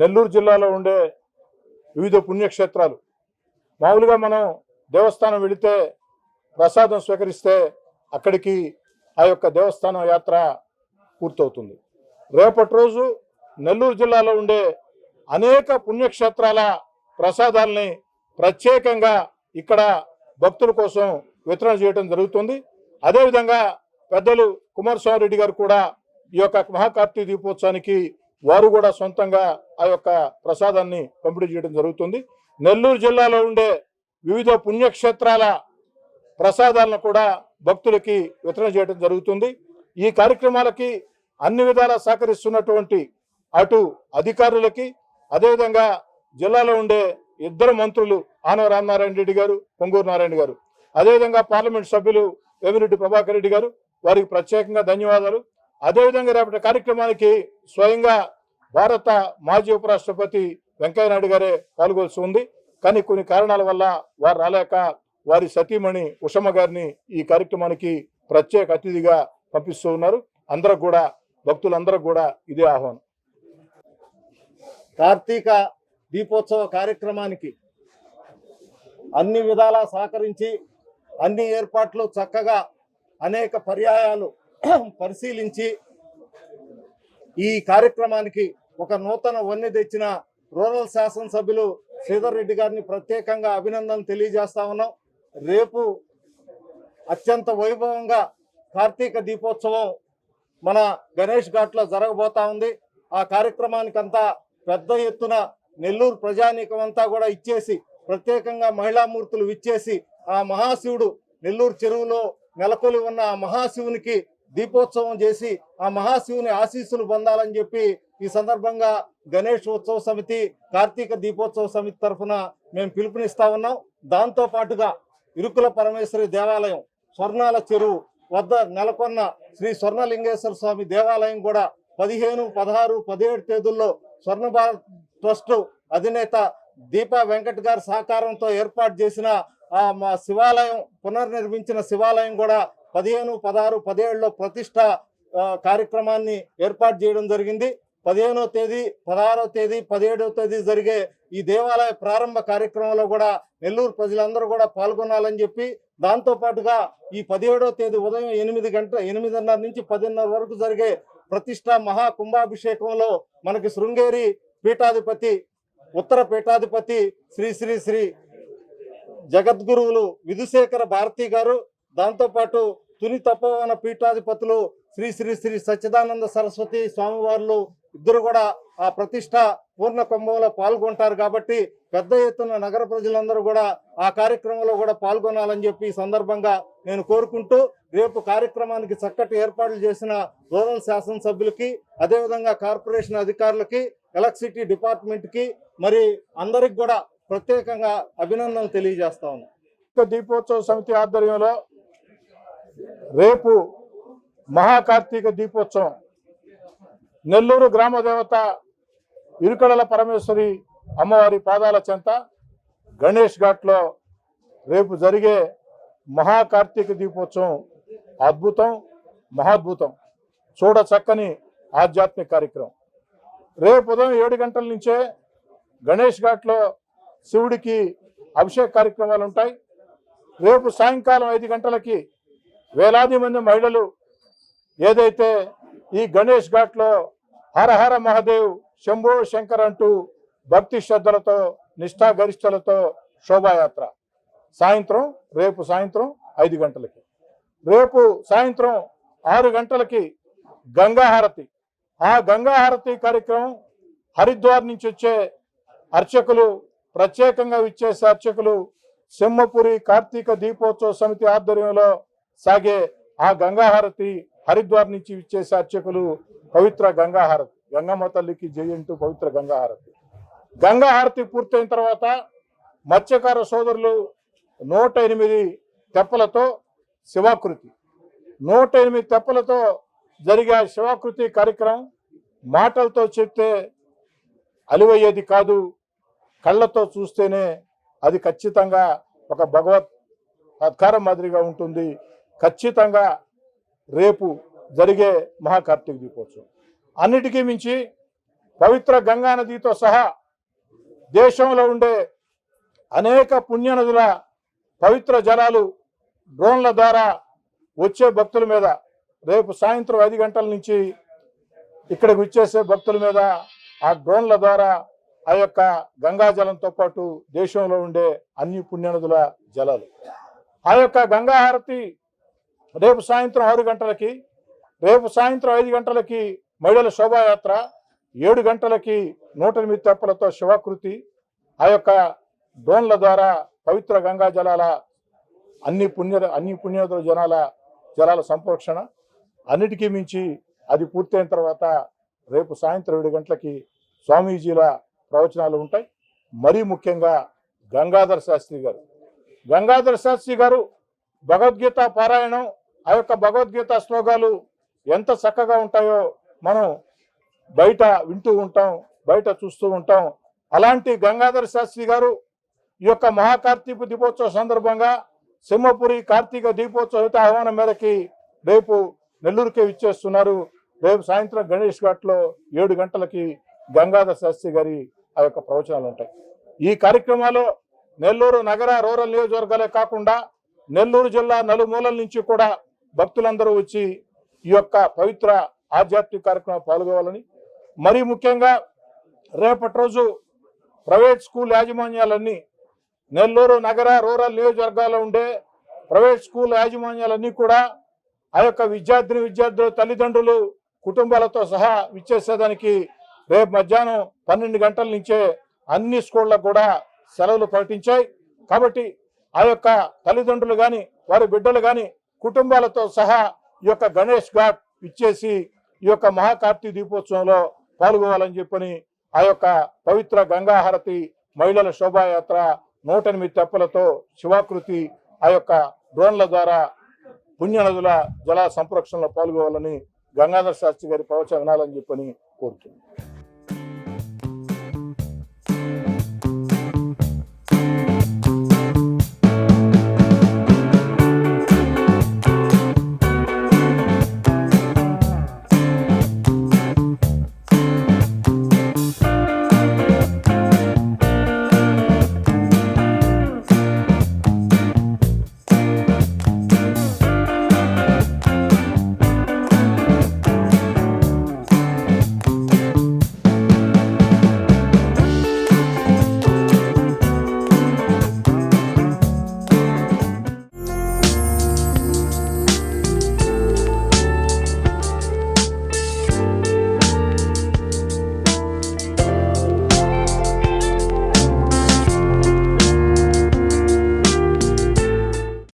నెల్లూరు జిల్లాలో ఉండే వివిధ పుణ్యక్షేత్రాలు. మామూలుగా మనం దేవస్థానం వెళితే ప్రసాదం స్వీకరిస్తే అక్కడికి ఆ యొక్క దేవస్థానం యాత్ర పూర్తవుతుంది. రేపటి రోజు నెల్లూరు జిల్లాలో ఉండే అనేక పుణ్యక్షేత్రాల ప్రసాదాలని ప్రత్యేకంగా ఇక్కడ భక్తుల కోసం వితరణ చేయడం జరుగుతుంది. అదేవిధంగా పెద్దలు కుమారస్వామి రెడ్డి గారు కూడా ఈ యొక్క మహాకార్తీక దీపోత్సవానికి వారు కూడా సొంతంగా ఆ యొక్క ప్రసాదాన్ని పంపిణీ చేయడం జరుగుతుంది. నెల్లూరు జిల్లాలో ఉండే వివిధ పుణ్యక్షేత్రాల ప్రసాదాలను కూడా భక్తులకి వితరణ చేయడం జరుగుతుంది. ఈ కార్యక్రమాలకి అన్ని విధాలా సహకరిస్తున్నటువంటి అటు అధికారులకి అదేవిధంగా జిల్లాలో ఉండే ఇద్దరు మంత్రులు ఆనవ రామనారాయణ రెడ్డి గారు పొంగూరు నారాయణ గారు. అదేవిధంగా పార్లమెంట్ సభ్యులు వేమిరెడ్డి ప్రభాకర్ రెడ్డి గారు వారికి ప్రత్యేకంగా ధన్యవాదాలు. అదేవిధంగా రేపటి కార్యక్రమానికి స్వయంగా భారత మాజీ ఉపరాష్ట్రపతి వెంకయ్యనాయుడు గారే పాల్గొల్సి ఉంది. కానీ కొన్ని కారణాల వల్ల వారు రాలేక వారి సతీమణి ఉషమ్మ గారిని ఈ కార్యక్రమానికి ప్రత్యేక అతిథిగా పంపిస్తూ ఉన్నారు. అందరూ కూడా భక్తులందరూ కూడా ఇదే ఆహ్వానం. కార్తీక దీపోత్సవ కార్యక్రమానికి అన్ని విధాలా సహకరించి అన్ని ఏర్పాట్లు చక్కగా అనేక పర్యాయాలు పరిశీలించి ఈ కార్యక్రమానికి ఒక నూతన వన్నె తెచ్చిన రూరల్ శాసనసభ్యులు శ్రీధర్ రెడ్డి గారిని ప్రత్యేకంగా అభినందన తెలియజేస్తా ఉన్నాం. రేపు అత్యంత వైభవంగా కార్తీక దీపోత్సవం మన గణేష్ ఘాట్లో జరగబోతా ఉంది. ఆ కార్యక్రమానికంతా పెద్ద ఎత్తున నెల్లూరు ప్రజానీకం అంతా కూడా ఇచ్చేసి ప్రత్యేకంగా మహిళామూర్తులు ఇచ్చేసి ఆ మహాశివుడు నెల్లూరు చెరువులో నెలకొలి ఉన్న ఆ మహాశివునికి దీపోత్సవం చేసి ఆ మహాశివుని ఆశీస్సులు పొందాలని చెప్పి ఈ సందర్భంగా గణేష్ ఉత్సవ సమితి కార్తీక దీపోత్సవ సమితి తరఫున మేము పిలుపునిస్తా ఉన్నాం. దాంతో పాటుగా ఇరుకుల పరమేశ్వరి దేవాలయం స్వర్ణాల చెరువు వద్ద నెలకొన్న శ్రీ స్వర్ణలింగేశ్వర స్వామి దేవాలయం కూడా పదిహేను పదహారు పదిహేడు తేదీల్లో స్వర్ణ భారత్ ట్రస్ట్ అధినేత దీపా వెంకట్ గారి సహకారంతో ఏర్పాటు చేసిన ఆ మా శివాలయం పునర్నిర్మించిన శివాలయం కూడా పదిహేను పదహారు పదిహేడులో ప్రతిష్ట కార్యక్రమాన్ని ఏర్పాటు చేయడం జరిగింది. పదిహేనో తేదీ పదహారో తేదీ పదిహేడవ తేదీ జరిగే ఈ దేవాలయ ప్రారంభ కార్యక్రమంలో కూడా నెల్లూరు ప్రజలందరూ కూడా పాల్గొనాలని చెప్పి దాంతో పాటుగా ఈ పదిహేడవ తేదీ ఉదయం ఎనిమిది గంటల ఎనిమిదిన్నర నుంచి పదిన్నర వరకు జరిగే ప్రతిష్ట మహా కుంభాభిషేకంలో మనకి శృంగేరి పీఠాధిపతి ఉత్తర పీఠాధిపతి శ్రీ శ్రీ శ్రీ జగద్గురువులు విధుశేఖర భారతి గారు దాంతోపాటు తుని తపోవన పీఠాధిపతులు శ్రీ శ్రీ శ్రీ సచ్చిదానంద సరస్వతి స్వామివార్లు ఇద్దరు కూడా ఆ ప్రతిష్ట పూర్ణ కుంభంలో పాల్గొంటారు కాబట్టి పెద్ద ఎత్తున నగర ప్రజలందరూ కూడా ఆ కార్యక్రమంలో కూడా పాల్గొనాలని చెప్పి ఈ సందర్భంగా నేను కోరుకుంటూ రేపు కార్యక్రమానికి చక్కటి ఏర్పాట్లు చేసిన రూరల్ శాసనసభ్యులకి అదేవిధంగా కార్పొరేషన్ అధికారులకి ఎలక్ట్రిసిటీ డిపార్ట్మెంట్కి మరి అందరికి కూడా ప్రత్యేకంగా అభినందనలు తెలియజేస్తా ఉన్నాను. దీపోత్సవ సమితి ఆధ్వర్యంలో రేపు మహాకార్తీక దీపోత్సవం. నెల్లూరు గ్రామదేవత ఇరుకడల పరమేశ్వరి అమ్మవారి పాదాల చెంత గణేష్ ఘాట్లో రేపు జరిగే మహాకార్తీక దీపోత్సవం అద్భుతం మహాద్భుతం. చూడ చక్కని ఆధ్యాత్మిక కార్యక్రమం. రేపు ఉదయం ఏడు గంటల నుంచే గణేష్ ఘాట్లో శివుడికి అభిషేక కార్యక్రమాలు ఉంటాయి. రేపు సాయంకాలం ఐదు గంటలకి వేలాది మంది మహిళలు ఏదైతే ఈ గణేష్ ఘాట్లో హర హర మహాదేవ్ శంభో శంకర్ అంటూ భక్తి శ్రద్ధలతో నిష్ఠాగరిష్టలతో శోభాయాత్ర. సాయంత్రం రేపు సాయంత్రం ఐదు గంటలకి. రేపు సాయంత్రం ఆరు గంటలకి గంగాహారతి ఆ గంగాహారతి కార్యక్రమం హరిద్వార్ నుంచి వచ్చే అర్చకులు ప్రత్యేకంగా ఇచ్చేసే అర్చకులు సింహపురి కార్తీక దీపోత్సవ సమితి ఆధ్వర్యంలో సాగే ఆ గంగాహారతి హరిద్వార్ నుంచి ఇచ్చేసే అర్చకులు పవిత్ర గంగాహారతి. గంగమ్మ తల్లికి జై పవిత్ర గంగాహారతి. గంగాహారతి పూర్తయిన తర్వాత మత్స్యకార సోదరులు నూట ఎనిమిది తెప్పలతో శివాకృతి. నూట ఎనిమిది తెప్పలతో జరిగే శివాకృతి కార్యక్రమం మాటలతో చెప్తే అలివయ్యేది కాదు కళ్ళతో చూస్తేనే అది ఖచ్చితంగా ఒక భగవత్ సత్కారం మాదిరిగా ఉంటుంది. ఖచ్చితంగా రేపు జరిగే మహాకార్తీక దీపోత్సవం. అన్నిటికీ మించి పవిత్ర గంగా నదితో సహా దేశంలో ఉండే అనేక పుణ్యనదుల పవిత్ర జలాలు డ్రోన్ల ద్వారా వచ్చే భక్తుల మీద రేపు సాయంత్రం ఐదు గంటల నుంచి ఇక్కడికి వచ్చేసే భక్తుల మీద ఆ డ్రోన్ల ద్వారా ఆ యొక్క గంగాజలంతో పాటు దేశంలో ఉండే అన్ని పుణ్యనదుల జలాలు. ఆ యొక్క గంగాహారతి రేపు సాయంత్రం ఆరు గంటలకి రేపు సాయంత్రం ఐదు గంటలకి మహిళల శోభాయాత్ర ఏడు గంటలకి నూట ఎనిమిది తెప్పలతో శివాకృతి ఆ యొక్క డ్రోన్ల ద్వారా పవిత్ర గంగా జలాల అన్ని పుణ్య అన్ని పుణ్యోదర జనాల జలాల సంరక్షణ అన్నిటికీ మించి అది పూర్తయిన తర్వాత రేపు సాయంత్రం ఏడు గంటలకి స్వామీజీల ప్రవచనాలు ఉంటాయి. మరీ ముఖ్యంగా గంగాధర శాస్త్రి గారు. గంగాధర శాస్త్రి గారు భగవద్గీత పారాయణం ఆ యొక్క భగవద్గీత శ్లోకాలు ఎంత చక్కగా ఉంటాయో మనం బయట వింటూ ఉంటాం బయట చూస్తూ ఉంటాం. అలాంటి గంగాధర శాస్త్రి గారు ఈ యొక్క మహాకార్తీక దీపోత్సవ సందర్భంగా సింహపురి కార్తీక దీపోత్సవ ఆహ్వానం మేరకి రేపు నెల్లూరుకే ఇచ్చేస్తున్నారు రేపు సాయంత్రం గణేష్ ఘాట్లో ఏడు గంటలకి గంగాధర శాస్త్రి గారి ఆ యొక్క ప్రవచనాలు ఉంటాయి. ఈ కార్యక్రమాల్లో నెల్లూరు నగర రూరల్ నియోజకవర్గాలే కాకుండా నెల్లూరు జిల్లా నలుమూలల నుంచి కూడా భక్తులందరూ వచ్చి ఈ యొక్క పవిత్ర ఆధ్యాత్మిక కార్యక్రమం పాల్గొవాలని మరీ ముఖ్యంగా రేపటి రోజు ప్రైవేట్ స్కూల్ యాజమాన్యాలన్నీ నెల్లూరు నగర రూరల్ నియోజకవర్గాల్లో ఉండే ప్రైవేట్ స్కూల్ యాజమాన్యాలన్నీ కూడా ఆ యొక్క విద్యార్థిని విద్యార్థుల తల్లిదండ్రులు కుటుంబాలతో సహా విచ్చేసేదానికి రేపు మధ్యాహ్నం పన్నెండు గంటల నుంచే అన్ని స్కూళ్ళకు కూడా సెలవులు ప్రకటించాయి. కాబట్టి ఆ యొక్క తల్లిదండ్రులు కానీ వారి బిడ్డలు కానీ కుటుంబాలతో సహా ఈ యొక్క గణేష్ ఘాట్ ఇచ్చేసి ఈ యొక్క మహాకార్తీ దీపోత్సవంలో పాల్గొవాలని చెప్పని ఆ యొక్క పవిత్ర గంగాహారతి మహిళల శోభాయాత్ర నూట ఎనిమిది తెప్పలతో శివాకృతి ఆ యొక్క డ్రోన్ల ద్వారా పుణ్యనదుల జల సంరక్షణలో పాల్గొవాలని గంగాధర శాస్త్రి గారి ప్రవచన వినాలని చెప్పని కోరుతున్నాను